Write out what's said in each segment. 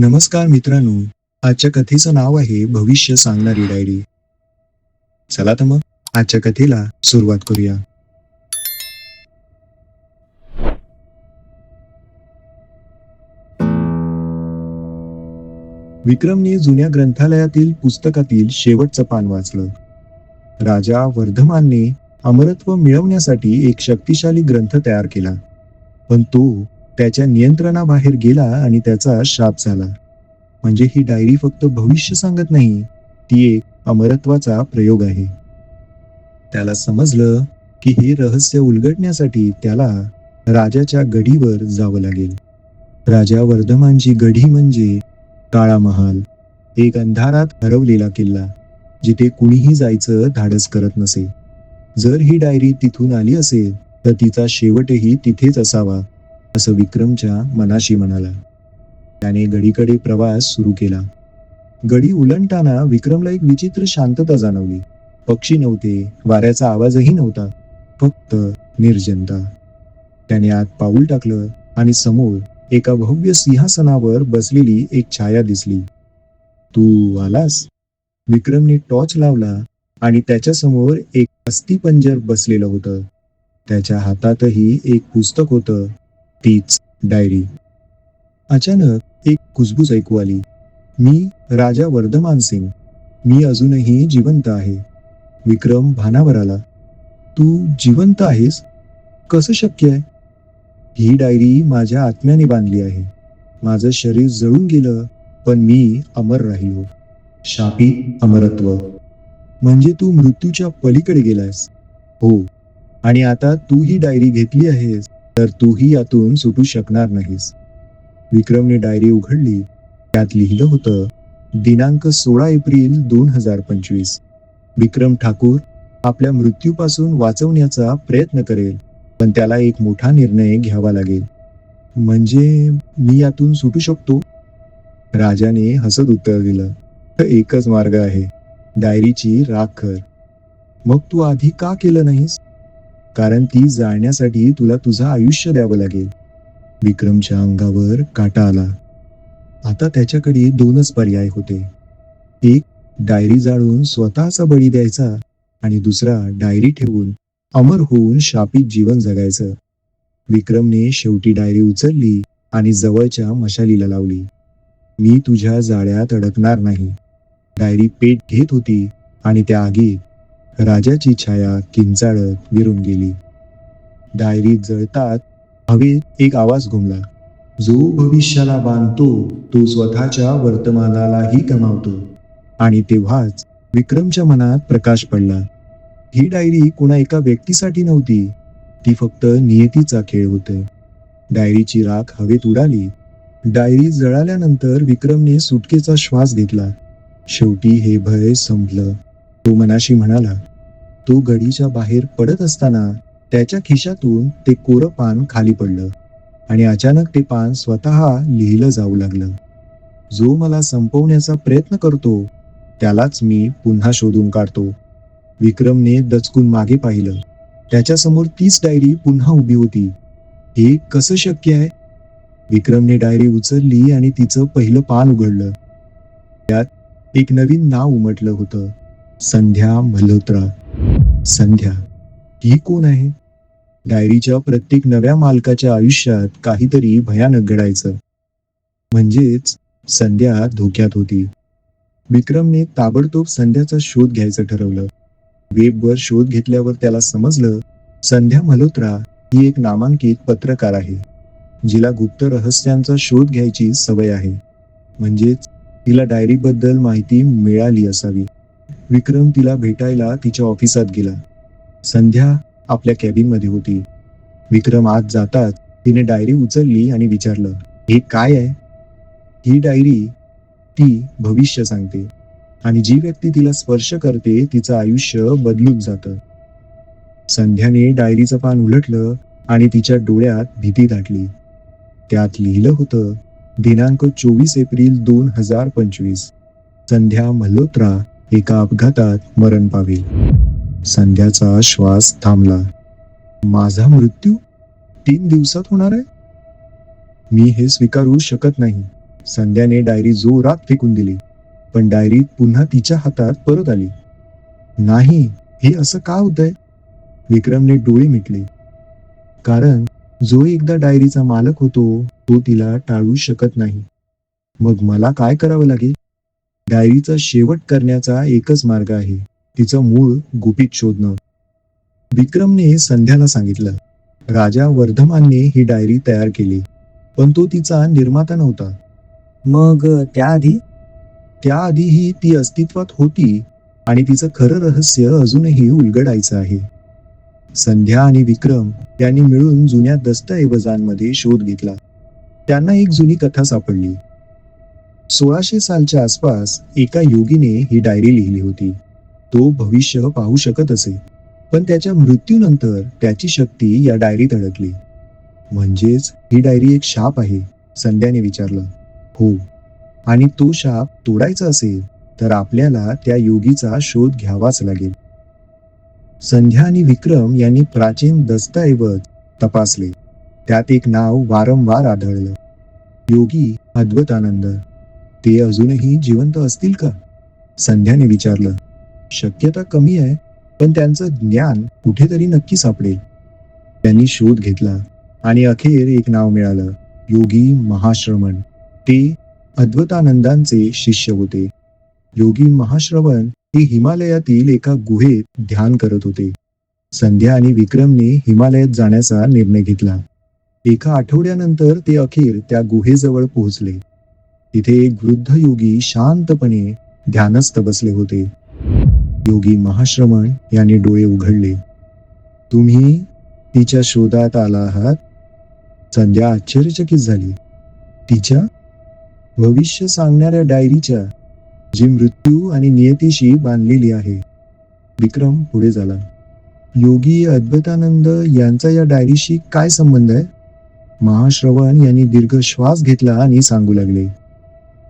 नमस्कार मित्रांनो आजच्या कथेचं नाव आहे भविष्य सांगणारी डायरी. चला तर मग आजच्या कथेला सुरुवात करूया. विक्रमने जुन्या ग्रंथालयातील पुस्तकातील शेवटचं पान वाचलं. राजा वर्धमानने अमरत्व मिळवण्यासाठी एक शक्तिशाली ग्रंथ तयार केला. पण तो त्याच्या नियंत्रणाबाहेर गेला आणि त्याचा शाप झाला. म्हणजे ही डायरी फक्त भविष्य सांगत नाही ती एक अमरत्वाचा प्रयोग आहे. त्याला समजलं की हे रहस्य उलगडण्यासाठी त्याला राजाच्या गढीवर जावं लागेल. राजा वर्धमानची गढी म्हणजे काळा महाल एक अंधारात हरवलेला किल्ला जिथे कुणीही जायचं धाडस करत नसे. जर ही डायरी तिथून आली असेल तर तिचा शेवटही तिथेच असावा असं विक्रमच्या मनाशी म्हणाला. त्याने गडीकडे प्रवास सुरू केला. गडी उलटताना विक्रमला एक विचित्र शांतता जाणवली. पक्षी नव्हते वाऱ्याचा आवाजही नव्हता फक्त निर्जनता. त्याने आत पाऊल टाकलं आणि समोर एका भव्य सिंहासनावर बसलेली एक छाया दिसली. तू आलास? विक्रमने टॉर्च लावला आणि त्याच्यासमोर एक अस्थिपंजर बसलेलं होतं. त्याच्या हातातही एक पुस्तक होतं. तीच डायरी. अचानक एक कुजबूज ऐकू आली. मी राजा वर्धमान सिंग. मी अजूनही जिवंत आहे. विक्रम भानावर आला. तू जिवंत आहेस? कसं शक्य आहे? ही डायरी माझ्या आत्म्याने बांधली आहे. माझं शरीर जळून गेलं पण मी अमर राहिलो. शापी अमरत्व. म्हणजे तू मृत्यूच्या पलीकडे गेलास हो. आणि आता तू ही डायरी घेतली आहेस. तर तूही यातून सुटू शकणार नाहीस. विक्रमने डायरी उघडली. त्यात लिहिलं होतं दिनांक सोळा एप्रिल दोन हजार पंचवीस. विक्रम ठाकूर आपल्या मृत्यूपासून वाचवण्याचा प्रयत्न करेल पण त्याला एक मोठा निर्णय घ्यावा लागेल. म्हणजे मी यातून सुटू शकतो? राजाने हसत उत्तर दिलं. "तर एकच मार्ग आहे. डायरीची राख कर मग तू आधी का केलं नाहीस? कारण ती जाळण्यासाठी तुला तुझं आयुष्य द्यावं लागेल. विक्रमच्या अंगावर काटा आला. आता त्याच्याकडे दोनच पर्याय होते. एक डायरी जाळून स्वतःचा बळी द्यायचा आणि दुसरा डायरी ठेवून अमर होऊन शापित जीवन जगायचं. विक्रमने शेवटी डायरी उचलली आणि जवळच्या मशालीला लावली. मी तुझ्या जाळ्यात अडकणार नाही. डायरी पेट घेत होती आणि त्या आगीत राजाची छाया किंचाळत विरून गेली. डायरी जळतात हवेत एक आवाज घुमला. जो भविष्याला बांधतो तो स्वतःच्या वर्तमानालाही गमावतो. आणि तेव्हाच विक्रमच्या मनात प्रकाश पडला. ही डायरी कुणा एका व्यक्तीसाठी नव्हती. ती फक्त नियतीचा खेळ होते. डायरीची राख हवेत उडाली. डायरी जळाल्यानंतर विक्रमने सुटकेचा श्वास घेतला. शेवटी हे भय संपलं. तो मनाशी म्हणाला तो गडीच्या बाहेर पडत असताना त्याच्या खिशातून ते कोरं पान खाली पडलं आणि अचानक ते पान स्वतः लिहिलं जाऊ लागलं. जो मला संपवण्याचा प्रयत्न करतो त्यालाच मी पुन्हा शोधून काढतो. विक्रमने दचकून मागे पाहिलं. त्याच्यासमोर तीच डायरी पुन्हा उभी होती. हे कसं शक्य आहे? विक्रमने डायरी उचलली आणि तिचं पहिलं पान उघडलं. त्यात एक नवीन नाव उमटलं होतं. संध्या मल्होत्रा. संध्या ही कोण आहे? डायरीच्या प्रत्येक नव्या मालकाच्या आयुष्यात काहीतरी भयानक घडायचं. म्हणजेच संध्या धोक्यात होती. विक्रमने ताबडतोब संध्याचा शोध घ्यायचं ठरवलं. वेबवर शोध घेतल्यावर त्याला समजलं संध्या मल्होत्रा ही एक नामांकित पत्रकार आहे जिला गुप्त रहस्यांचा शोध घ्यायची सवय आहे. म्हणजेच तिला डायरीबद्दल माहिती मिळाली असावी. विक्रम तिला भेटायला तिच्या ऑफिसात गेला. संध्या आपल्या कॅबिनमध्ये होती. विक्रम आत जाताच तिने डायरी उचलली आणि विचारलं हे काय आहे? ही डायरी ती भविष्य सांगते आणि जी व्यक्ती तिला स्पर्श करते तिचं आयुष्य बदलून जातं. संध्याने डायरीचं पान उलटलं आणि तिच्या डोळ्यात भीती दाटली. त्यात लिहिलं होतं दिनांक चोवीस एप्रिल दोन हजार पंचवीस. संध्या मल्होत्रा एका अपघातात मरण पावेल संध्याचा श्वास थांबला. माझा मृत्यू तीन दिवसात होणार आहे? मी हे स्वीकारू शकत नाही. संध्याने डायरी जोरात फेकून दिली. पण डायरी पुन्हा तिच्या हातात परत आली. नाही हे असं का होतंय? विक्रमने डोळे मिटले. कारण जो एकदा डायरीचा मालक होतो तो तिला टाळू शकत नाही. मग मला काय करावं लागेल? डायरीचा शेवट करण्याचा एकच मार्ग आहे. तिचं मूळ गुपित शोधणं. विक्रमने संध्याला सांगितलं. राजा वर्धमानने ही डायरी तयार केली. पण तो तिचा निर्माता नव्हता. मग त्याआधी? त्याआधीही ती अस्तित्वात होती आणि तिचं खरं रहस्य अजूनही उलगडायचं आहे. संध्या आणि विक्रम यांनी मिळून जुन्या दस्तऐवजांमध्ये शोध घेतला. त्यांना एक जुनी कथा सापडली. सोळाशे सालच्या आसपास एका योगीने ही डायरी लिहिली होती. तो भविष्य पाहू शकत असे. पण त्याच्या मृत्यूनंतर त्याची शक्ती या डायरीत अडकली. म्हणजेच ही डायरी एक शाप आहे संध्याने विचारलं. हो. आणि तो शाप तोडायचा असेल तर आपल्याला त्या योगीचा शोध घ्यावाच लागेल. संध्या आणि विक्रम यांनी प्राचीन दस्तऐवज तपासले. त्यात एक नाव वारंवार आढळलं. योगी अद्वतानंद ते अजूनही जिवंत असतील का? संध्याने विचारलं. शक्यता कमी आहे पण त्यांचं ज्ञान कुठेतरी नक्की सापडेल. त्यांनी शोध घेतला आणि अखेर एक नाव मिळालं योगी महाश्रवण. ते अद्वतानंदांचे शिष्य होते. योगी महाश्रवण हे हिमालयातील एका गुहेत ध्यान करत होते. संध्या आणि विक्रमने हिमालयात जाण्याचा निर्णय घेतला. एका आठवड्यानंतर ते अखेर त्या गुहेजवळ पोहोचले. तिथे एक वृद्ध योगी शांतपणे ध्यानस्थ बसले होते. योगी महाश्रमण यांनी डोळे उघडले. तुम्ही तिच्या शोधात आला आहात? संध्या आश्चर्यचकित झाली. तिच्या? भविष्य सांगणाऱ्या डायरीच्या जी मृत्यू आणि नियतीशी बांधलेली आहे. विक्रम पुढे झाला. योगी अद्भुतानंद यांचा या डायरीशी काय संबंध आहे? महाश्रवण यांनी दीर्घ श्वास घेतला आणि सांगू लागले.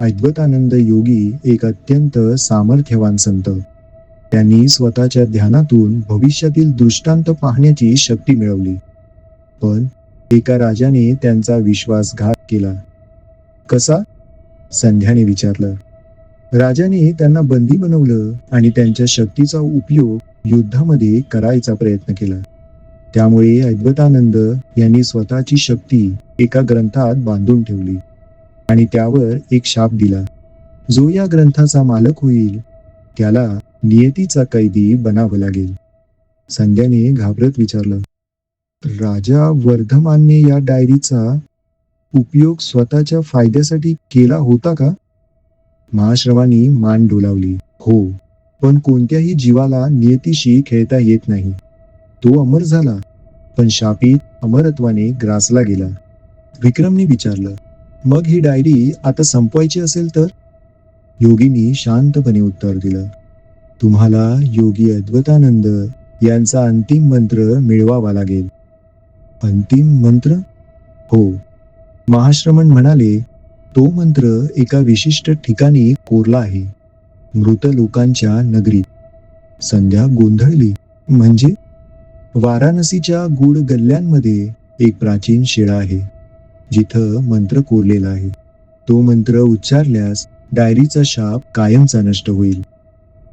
अद्वैतानंद योगी एक अत्यंत सामर्थ्यवान संत. त्यांनी स्वतःच्या ध्यानातून भविष्यातील दृष्टांत पाहण्याची शक्ती मिळवली. पण एका राजाने त्यांचा विश्वासघात केला. कसा? संध्याने विचारलं. राजाने त्यांना बंदी बनवलं आणि त्यांच्या शक्तीचा उपयोग युद्धामध्ये करायचा प्रयत्न केला. त्यामुळे अद्वैतानंद यांनी स्वतःची शक्ती एका ग्रंथात बांधून ठेवली. आणि त्यावर एक शाप दिला. जो या ग्रंथाचा मालक होईल त्याला नियतीचा कैदी बनावं लागेल. संध्याने घाबरत विचारलं राजा वर्धमानने या डायरीचा उपयोग स्वतःच्या फायद्यासाठी केला होता का? महाश्रवानी मान डोलावली हो पण कोणत्याही जीवाला नियतीशी खेळता येत नाही. तो अमर झाला पण शापित अमरत्वाने ग्रासला गेला. विक्रमने विचारलं मग ही डायरी आता संपवायची असेल तर? योगीनी शांतपणे उत्तर दिलं. तुम्हाला योगी अद्वैतानंद यांचा अंतिम मंत्र मिळवावा लागेल. अंतिम मंत्र? हो. महाश्रमण म्हणाले तो मंत्र एका विशिष्ट ठिकाणी कोरला आहे. मृत लोकांच्या नगरीत. संध्या गोंधळली. म्हणजे? वाराणसीच्या गूढ गल्ल्यांमध्ये एक प्राचीन शिळा आहे. जिथं मंत्र कोरलेला आहे. तो मंत्र उच्चारल्यास डायरीचा शाप कायमचा नष्ट होईल.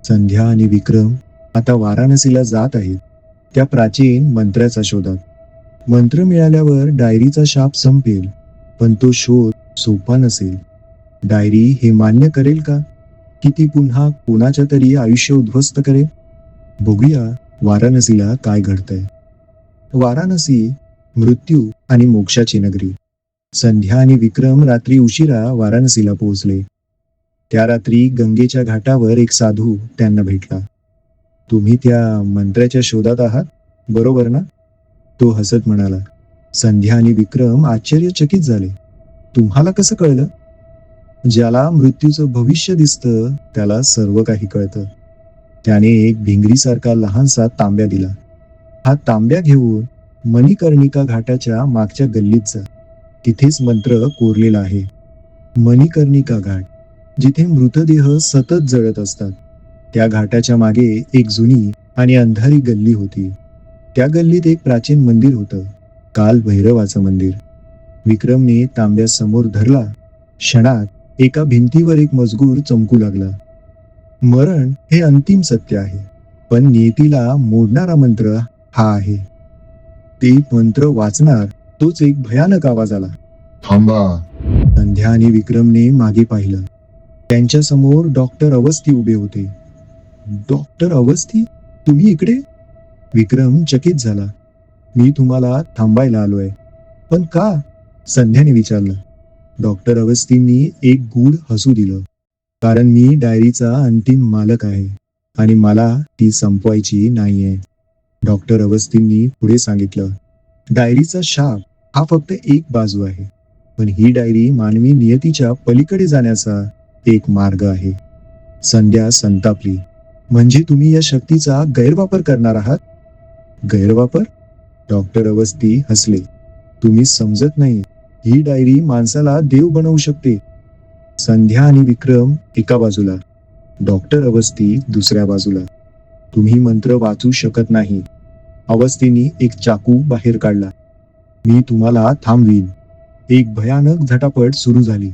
संध्या आणि विक्रम आता वाराणसीला जात आहेत. त्या प्राचीन मंत्राचा शोधात. मंत्र मिळाल्यावर डायरीचा शाप संपेल पण तो शोध सोपा नसेल. डायरी हे मान्य करेल का? की ती पुन्हा कोणाच्या तरी आयुष्य उद्ध्वस्त करेल? बघूया वाराणसीला काय घडतंय. वाराणसी मृत्यू आणि मोक्षाची नगरी. संध्या आणि विक्रम रात्री उशिरा वाराणसीला पोहोचले. त्या रात्री गंगेच्या घाटावर एक साधू त्यांना भेटला. तुम्ही त्या मंत्र्याच्या शोधात आहात? बरोबर ना? तो हसत म्हणाला. संध्या आणि विक्रम आश्चर्यचकित झाले. तुम्हाला कसं कळलं? ज्याला मृत्यूचं भविष्य दिसतं त्याला सर्व काही कळतं. त्याने एक भिंगरीसारखा लहानसा तांब्या दिला. हा तांब्या घेऊन मणिकर्णिका घाटाच्या मागच्या गल्लीत जा. तिथेच मंत्र कोरलेला आहे. मणिकर्णिका घाट जिथे मृतदेह सतत जळत असतात. त्या घाटाच्या मागे एक जुनी आणि अंधारी गल्ली होती. त्या गल्लीत एक प्राचीन मंदिर होतं काल भैरवाचं मंदिर. विक्रमने तांब्यासमोर धरला. क्षणात एका भिंतीवर एक मजकूर चमकू लागला. मरण हे अंतिम सत्य आहे पण नियतीला मोडणारा मंत्र हा आहे. ते मंत्र वाचणार तोच एक भयानक आवाज आला. थांबा. संध्या आणि विक्रमने मागे पाहिलं. त्यांच्यासमोर डॉक्टर अवस्थी उभे होते. डॉक्टर अवस्थी? तुम्ही इकडे? विक्रम चकित झाला. मी तुम्हाला थांबायला आलोय. पण का? संध्याने विचारलं. डॉक्टर अवस्थींनी एक गूढ हसू दिलं. कारण मी डायरीचा अंतिम मालक आहे आणि मला ती संपवायची नाहीये. डॉक्टर अवस्थींनी पुढे सांगितलं. डायरीचा शाप. हा फक्त एक बाजू आहे. पण ही डायरी मानवी नियतीच्या पलीकडे जाण्याचा एक मार्ग आहे. संध्या संतापली. म्हणजे तुम्ही या शक्तीचा गैरवापर करणार आहात? गैरवापर? डॉक्टर अवस्थी हसले. तुम्ही समजत नाही. ही डायरी माणसाला देव बनवू शकते. संध्या आणि विक्रम एका बाजूला. डॉक्टर अवस्थी दुसऱ्या बाजूला. तुम्ही मंत्र वाचू शकत नाही. अवस्थीनी एक चाकू बाहेर काढला. मी तुम्हाला थांबवीन. एक भयानक झटापट सुरू झाली.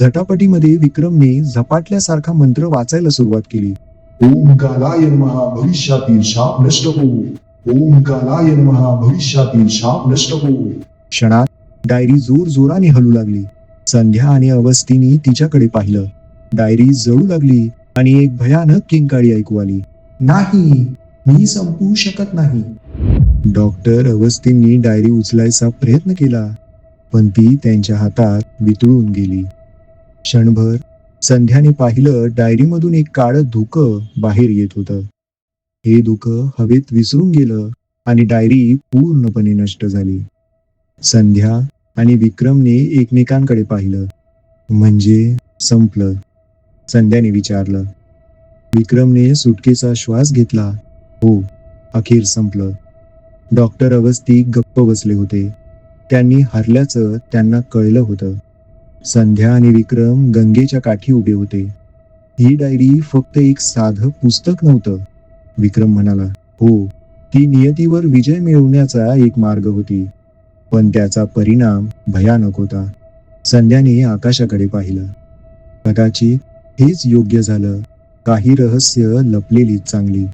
झटापटीमध्ये विक्रमने झपाटल्यासारखा मंत्र वाचायला सुरुवात केली. ओम कालाय नमः भविष्यातील शाप नष्ट हो. ओम कालाय नमः भविष्यातील शाप नष्ट हो. क्षणात डायरी जोर जोराने हलू लागली. संध्या आणि अवस्थीनी तिच्याकडे पाहिलं. डायरी जळू लागली आणि एक भयानक किंकाळी ऐकू आली. नाही मी संपवू शकत नाही. डॉक्टर अवस्थींनी डायरी उचलायचा प्रयत्न केला पण ती त्यांच्या हातात वितळून गेली. क्षणभर संध्याने पाहिलं डायरीमधून एक काळं धुकं बाहेर येत होतं. हे धुकं हवेत विसरून गेलं आणि डायरी पूर्णपणे नष्ट झाली. संध्या आणि विक्रमने एकमेकांकडे पाहिलं. म्हणजे संपलं. संध्याने विचारलं. विक्रमने सुटकेचा श्वास घेतला. हो अखेर संपलं. डॉक्टर अवस्थी गप्प बसले होते. त्यांनी हरल्याचं त्यांना कळलं होतं. संध्या आणि विक्रम गंगेच्या काठी उभे होते. ही डायरी फक्त एक साधं पुस्तक नव्हतं. विक्रम म्हणाला हो ती नियतीवर विजय मिळवण्याचा एक मार्ग होती. पण त्याचा परिणाम भयानक होता. संध्याने आकाशाकडे पाहिलं. कदाचित हेच योग्य झालं. काही रहस्य लपलेलीच चांगली.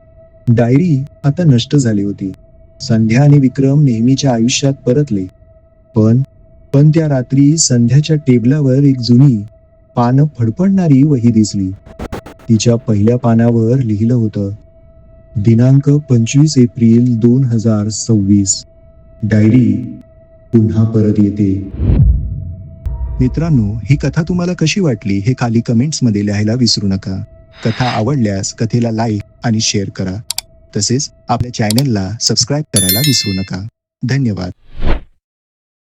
डायरी आता नष्ट झाली होती. संध्या आणि विक्रम नेहमीच्या आयुष्यात परतले. पण पण त्या रात्री संध्याच्या टेबलावर एक जुनी पानं फडफडणारी वही दिसली. तिच्या पहिल्या पानावर लिहिलं होतं दिनांक पंचवीस एप्रिल दोन हजार सव्वीस. डायरी पुन्हा परत येते. मित्रांनो ही कथा तुम्हाला कशी वाटली हे खाली कमेंट्समध्ये लिहायला विसरू नका. कथा आवडल्यास कथेला लाईक आणि शेअर करा. तसेच आपल्या चॅनलला सबस्क्राईब करायला विसरू नका. धन्यवाद.